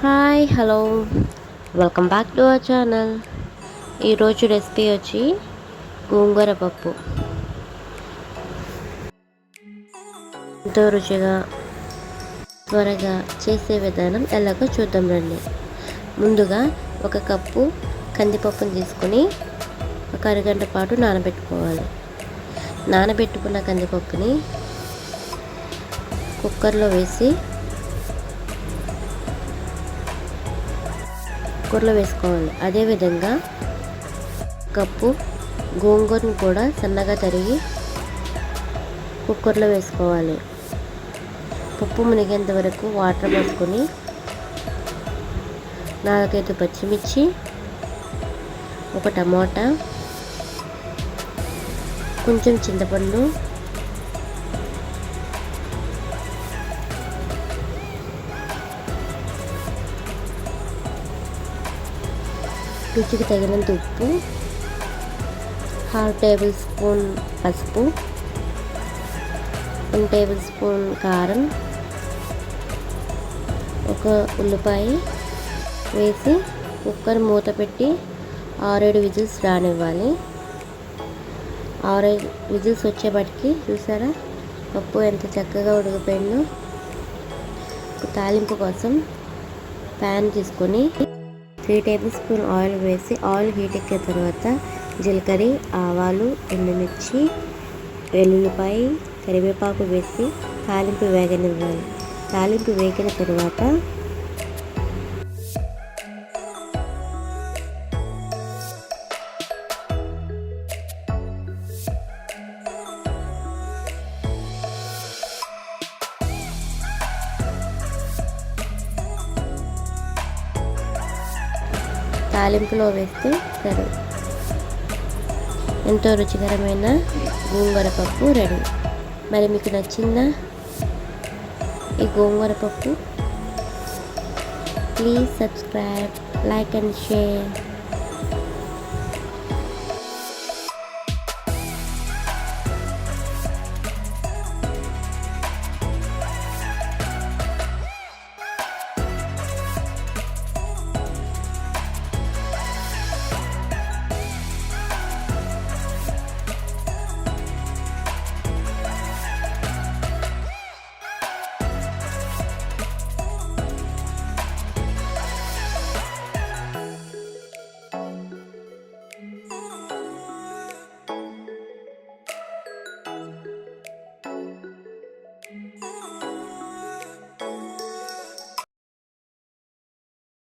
Hi hello welcome back to our channel ఈరోజు recipe వచ్చి గోంగూర పప్పు. ఎంతో రుచిగా త్వరగా చేసే విధానం ఎలాగో చూద్దాం రండి. ముందుగా ఒక కప్పు కందిపప్పును తీసుకొని ఒక అరగంట పాటు నానబెట్టుకోవాలి. నానబెట్టుకున్న కందిపప్పుని కుక్కర్లో వేసి కుక్కర్లో వేసుకోవాలి. అదేవిధంగా కప్పు గోంగూరను కూడా సన్నగా తరిగి కుక్కర్లో వేసుకోవాలి. పప్పు మునిగేంత వరకు వాటర్ పోసుకొని నాలుగైదు పచ్చిమిర్చి ఒక టమోటా కొంచెం చింతపండు రుచికి తగినంత ఉప్పు హాఫ్ టేబుల్ స్పూన్ పసుపు వన్ టేబుల్ స్పూన్ కారం ఒక ఉల్లిపాయ వేసి కుక్కర్ మూత పెట్టి ఆరేడు విజిల్స్ రానివ్వాలి. ఆరేడు విజిల్స్ వచ్చేపటికి చూసారా? పప్పు ఎంత చక్కగా ఉడికిపోయిందో. తాలింపు కోసం ప్యాన్ తీసుకొని త్రీ టేబుల్ స్పూన్ ఆయిల్ వేసి ఆయిల్ హీట్ ఎక్కిన తర్వాత జీలకర్ర ఆవాలు ఎండుమిర్చి వెల్లుల్లిపాయ కరివేపాకు వేసి తాలింపు వేగనివ్వాలి. తాలింపు వేగిన తర్వాత తాలింపులో వేస్తే సరే. ఎంతో రుచికరమైన గోంగూర పప్పు రెడీ. మరి మీకు నచ్చిందా? ఈ గోంగూర పప్పు? Please subscribe like and share.